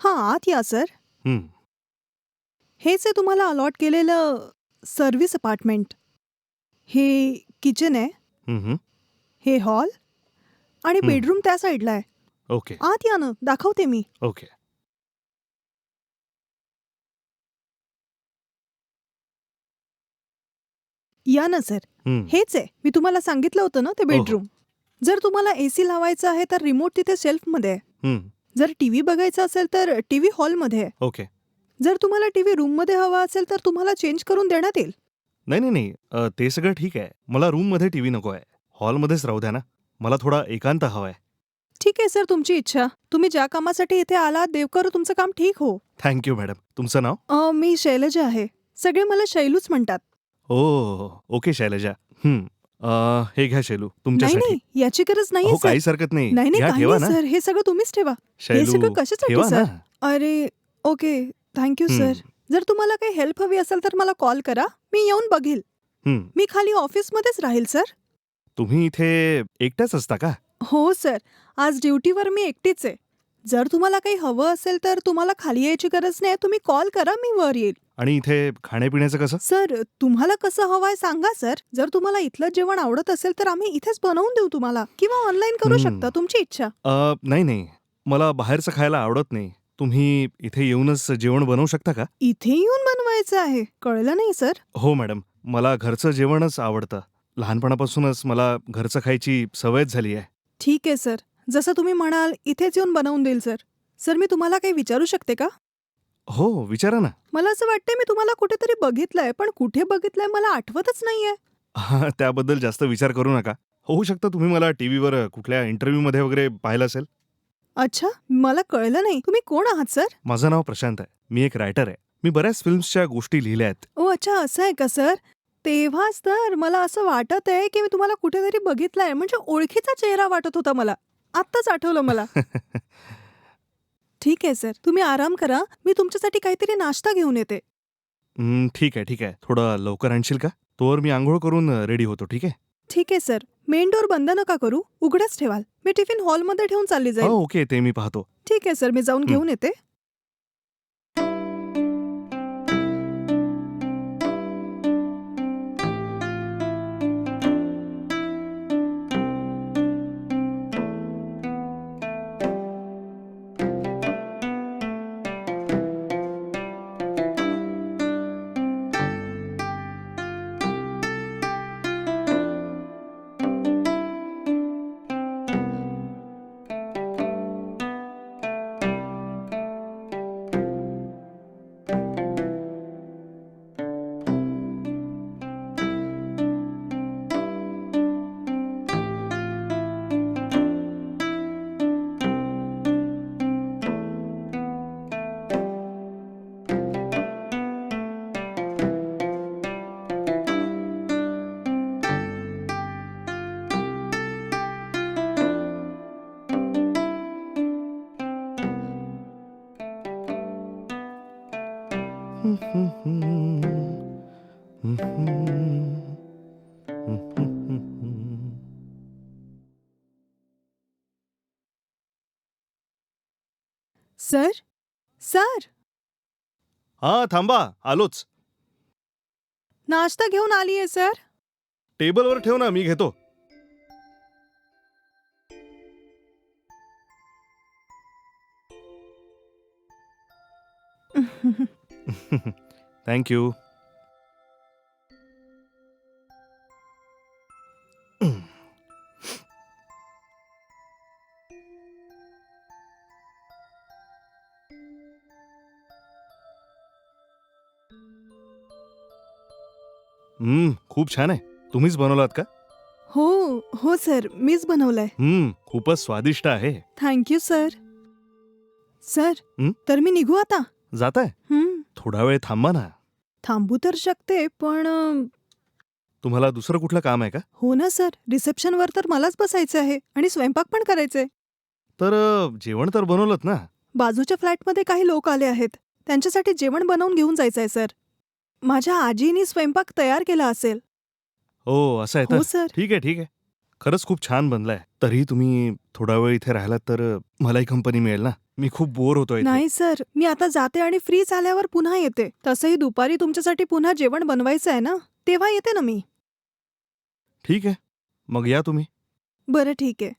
हां आत या सर. हं, हेच आहे तुम्हाला अलॉट केलेलं सर्व्हिस अपार्टमेंट हे किचन आहे. हं, हं. हे हॉल आणि हं. बेडरूम त्या साईडला आहे. ओके. आत या ना दाखवते मी. ओके. या ना सर. हं, हेच आहे. मी तुम्हाला सांगितलं होतं ना ते हो. बेडरूम जर तुम्हाला एसी लावायचं आहे तर रिमोट तिथे शेल्फमध्ये आहे. हं. जर टीव्ही बघायचा असेल तर टीव्ही हॉलमध्ये. आहे ओके. जर तुम्हाला टीव्ही रूममध्ये हवा असेल तर तुम्हाला चेंज करून देण्यात येईल. नाही नाही नाही. अ, ते सगळं ठीक आहे. मला रूममध्ये टी व्ही नको आहे. हॉलमध्येच राहू द्या ना. मला थोडा एकांत हवा आहे. ठीक आहे सर तुमची इच्छा. तुम्ही ज्या कामासाठी इथे आलात देवकर तुमचं काम ठीक हो. थँक्यू मॅडम तुमचं नाव? अ, मी शैलजा आहे. सगळे मला शैलूच म्हणतात. ओ ओके शैलजा. हं. अ, हे घ्या शैलू नाही तुमच्यासाठी. नाही याची गरज नाही सर. काहीच हरकत नाही. नाही नाही घ्या, काही ठेवा नाही ना. सर. हे सगळं तुम्हीच ठेवा. हे शैलू सगळं कशासाठी ठेवा सर? अरे ओके. Thank you sir. जर तुम्हाला काही हेल्प हवी असेल तर मला कॉल करा. मी येऊन बघील. हं. मी खाली ऑफिसमध्येच राहील सर. तुम्ही इथे एकट्याच असता का? हो सर. आज ड्युटीवर मी एकटीच आहे. जर तुम्हाला काही हवं असेल तर तुम्हाला खाली यायची गरज नाही तुम्ही कॉल करा मी वर येईल. आणि इथे खाण्यापिण्याचं कसं? सर तुम्हाला कसं हवंय सांगा सर. जर तुम्हाला इथलं जेवण आवडत असेल तर आम्ही इथेच बनवून देऊ तुम्हाला. किंवा ऑनलाईन करू. शकता तुमची इच्छा. अ, नाही नाही. मला बाहेरचं खायला आवडत नाही. तुम्ही इथे येऊनच जेवण बनवू शकता का? इथे येऊन बनवायचं आहे. कळलं नाही सर? हो मॅडम. मला घरचं जेवणच आवडतं. लहानपणापासूनच मला घरचं खायची सवयच झाली आहे. ठीक आहे सर. जसं तुम्ही म्हणाल इथेच येऊन बनवून देईल सर. सर मी तुम्हाला काही विचारू शकते का? हो विचारा ना. मला असं वाटतंय मी तुम्हाला कुठेतरी बघितलंय पण कुठे बघितलंय मला आठवतच नाहीये. हा, त्याबद्दल जास्त विचार करू नका. होऊ शकतं तुम्ही मला टीव्हीवर कुठल्या इंटरव्ह्यूमध्ये वगैरे पाहिलं असेल. अच्छा मला कळलं नाही. तुम्ही कोण आहात सर? माझं नाव प्रशांत आहे. मी एक रायटर आहे. मी बऱ्याच फिल्म्सच्या गोष्टी लिहिल्या आहेत. ओ अच्छा असं आहे का सर? तेव्हाच तर मला असं वाटत आहे की मी तुम्हाला कुठेतरी बघितलंय. म्हणजे ओळखीचा चेहरा वाटत होता मला. आत्ताच आठवलं मला. ठीक आहे सर. तुम्ही आराम करा. मी तुमच्यासाठी काहीतरी नाश्ता घेऊन येते. हं, ठीक आहे ठीक आहे. थोडं लवकर आणशील का? तोवर मी आंघोळ करून रेडी होतो ठीक आहे? ठीक आहे सर. मेन डोअर बंद नका करू. उघडच ठेवाल. मी टिफिन हॉलमध्ये ठेवून चालली जाईल. हो ओके. ते मी पाहतो. ठीक आहे सर. मी जाऊन. घेऊन येते. सर? सर? हा थांबा. आलोच. नाश्ता घेऊन आलीये सर. टेबलवर ठेव ना मी घेतो. थँक्यू हम्म खूप छान आहे. तुम्हीच बनवलात का? हो हो सर मीच बनवलंय. हम्म खूपच स्वादिष्ट आहे. थँक्यू सर सर हं? तर मी निघू आता? जात आहे हं, थोडा वेळ थांबा ना. थांबू तर शकते पण अं, तुम्हाला दुसरं कुठलं काम आहे का? हो ना सर. रिसेप्शनवर तर मलाच बसायचं आहे आणि स्वयंपाक पण करायचंय. तर अ, जेवण तर बनवलं ना? बाजूच्या फ्लॅटमध्ये काही लोक आले आहेत. त्यांच्यासाठी जेवण बनवून घेऊन जायचंय सर. माझ्या आजीनी स्वयंपाक तयार केला असेल. हो असं आहे तर. हो सर. ठीक आहे ठीक आहे. खरंच खूप छान बनलाय. तरी तुम्ही थोडा वेळ इथे राहिलात तर अ, मलाही कंपनी मिळेल ना? मी खूप बोर होतोय. नाही सर. मी आता जाते आणि फ्री झाल्यावर पुन्हा येते. तसंही दुपारी तुमच्यासाठी पुन्हा जेवण बनवायचं आहे ना? तेव्हा येते ना मी. ठीक आहे. मग या तुम्ही. बरं ठीक आहे.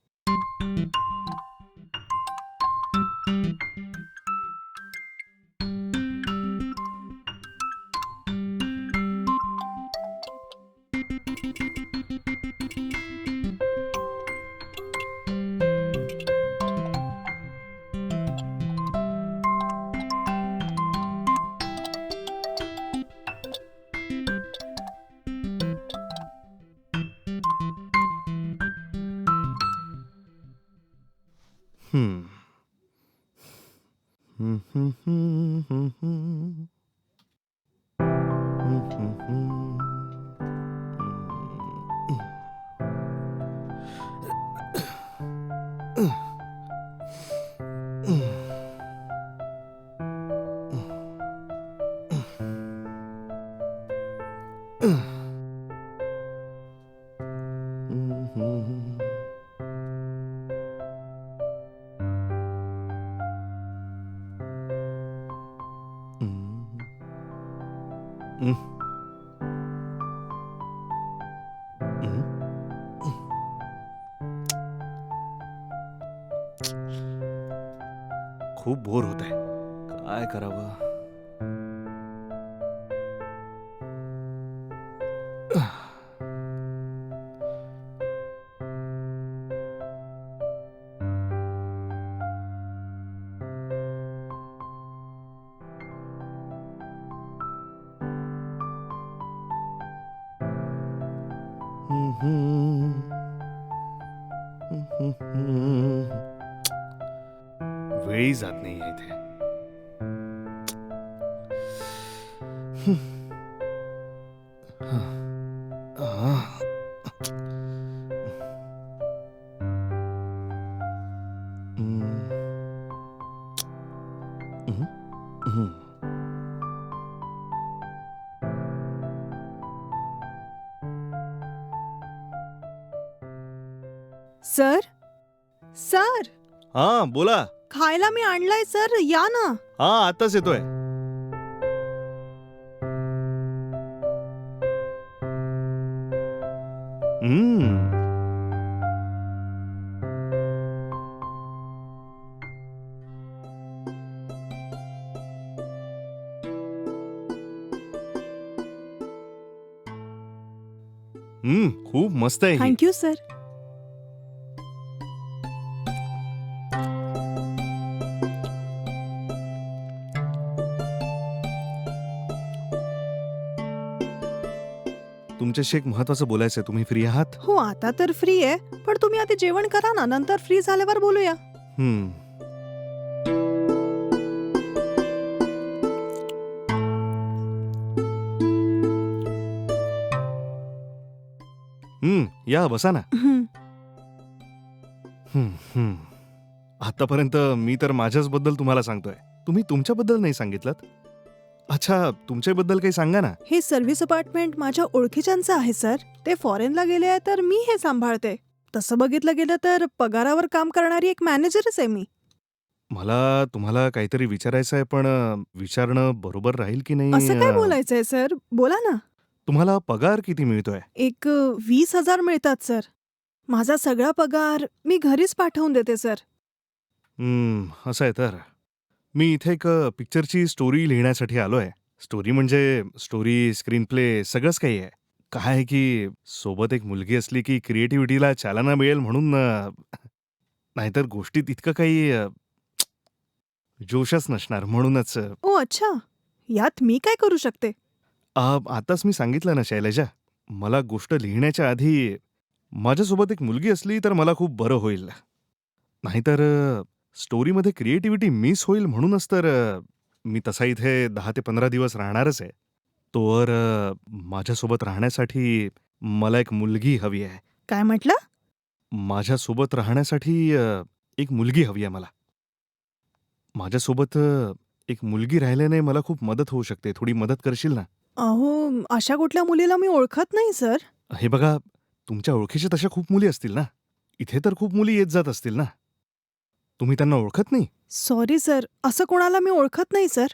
Mm. Mm. खूप बोर होत आहे काय करावं वेळी जात नाही इथे. सर? सर! हा बोला. खायला मी आणलंय सर. या ना. हा आताच येतोय. हम्म. हम्म खूप मस्त आहे ही. Thank you sir. तुमच्याशी एक महत्वाचं बोलायचं आहे. तुम्ही फ्री आहात? हो आता तर फ्री आहे. पण तुम्ही आधी जेवण करा ना नंतर फ्री झाल्यावर बोलूया. हम्म. हम्म या बसा ना. हं. हम्म, हम्म. आतापर्यंत मी तर माझ्याच बद्दल तुम्हाला सांगतोय. तुम्ही तुमच्याबद्दल नाही सांगितलं अच्छा तुमच्याबद्दल काही सांगा ना. हे सर्व्हिस अपार्टमेंट माझ्या ओळखीच्यांचं आहे सर. ते फॉरेनला गेले आहे तर मी हे सांभाळते. तसं बघितलं गेलं तर पगारावर काम करणारी एक मॅनेजरच आहे मी. मला तुम्हाला काहीतरी विचारायचं आहे पण अं, विचारणं बरोबर राहील की नाही असं काय अं, बोलायचंय सर? बोला ना. तुम्हाला पगार किती मिळतोय? एक अ, वीस हजार मिळतात सर. माझा सगळा पगार मी घरीच पाठवून देते सर. हम्म, असं आहे तर. मी इथे एक पिक्चरची स्टोरी लिहिण्यासाठी आलोय. स्टोरी म्हणजे स्टोरी स्क्रीन प्ले सगळंच काही आहे. काय आहे की सोबत एक मुलगी असली की क्रिएटिव्हिटीला चालना मिळेल म्हणून अ, नाहीतर गोष्टीत इतकं काही अ, जोशच नसणार म्हणूनच अ, ओ अच्छा. यात मी काय करू शकते? आ, आताच मी सांगितलं ना शैलजा मला गोष्ट लिहिण्याच्या आधी माझ्यासोबत एक मुलगी असली तर मला खूप बरं होईल. नाहीतर अ, स्टोरीमध्ये क्रिएटिव्हिटी मिस होईल म्हणूनच तर मी तसा इथे दहा ते पंधरा दिवस राहणारच आहे. तोवर अ, माझ्यासोबत राहण्यासाठी मला एक मुलगी हवी आहे. काय म्हटलं? माझ्यासोबत राहण्यासाठी अ, एक मुलगी हवी आहे मला. माझ्यासोबत अ, एक मुलगी राहिल्याने मला खूप मदत होऊ शकते. थोडी मदत करशील ना? अहो अशा कुठल्या मुलीला मी ओळखत नाही सर. हे बघा तुमच्या ओळखीच्या तशा खूप मुली असतील ना? इथे तर खूप मुली येत जात असतील ना? तुम्ही त्यांना ओळखत नाही? सॉरी सर असं कोणाला मी ओळखत नाही सर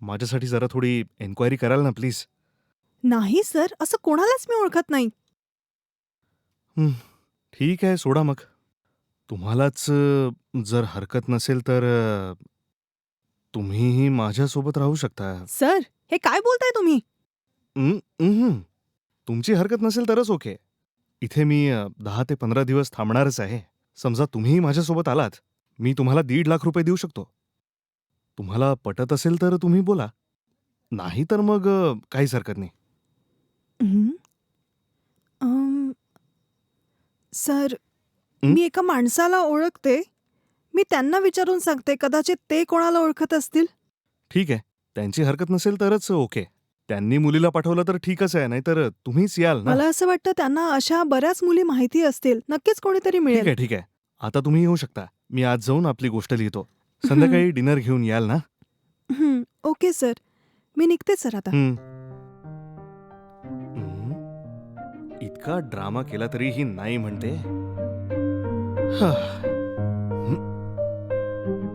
माझ्यासाठी जरा थोडी एन्क्वायरी कराल ना प्लीज नाही सर असं कोणालाच मी ओळखत नाही. ठीक आहे सोडा मग. तुम्हालाच अ, जर हरकत नसेल तर अ, तुम्हीही माझ्यासोबत राहू शकता. सर हे काय बोलताय तुम्ही. तुमची हरकत नसेल तरच ओके. इथे मी अ, दहा ते पंधरा दिवस थांबणारच आहे. समजा तुम्हीही माझ्यासोबत आलात मी तुम्हाला दीड लाख रुपये देऊ शकतो. तुम्हाला पटत असेल तर तुम्ही बोला. नाही तर मग अ, काहीच हरकत नाही. हं? अम, सर हं? मी एका माणसाला ओळखते. मी त्यांना विचारून सांगते कदाचित ते कोणाला ओळखत असतील. ठीक आहे. त्यांची हरकत नसेल तरच ओके. त्यांनी मुलीला पाठवलं तर ठीकच आहे नाहीतर तुम्हीच याल ना? मला असं वाटतं त्यांना अशा बऱ्याच मुली माहिती असतील नक्कीच कोणीतरी ठीक मिळेल आहे ठीक आहे. आता तुम्ही येऊ शकता. मी आज जाऊन आपली गोष्ट लिहितो. संध्याकाळी डिनर घेऊन याल ना? हं, ओके सर. मी निघते सर आता. हं. हं. इतका ड्रामा केला तरी ही नाही म्हणते. हा.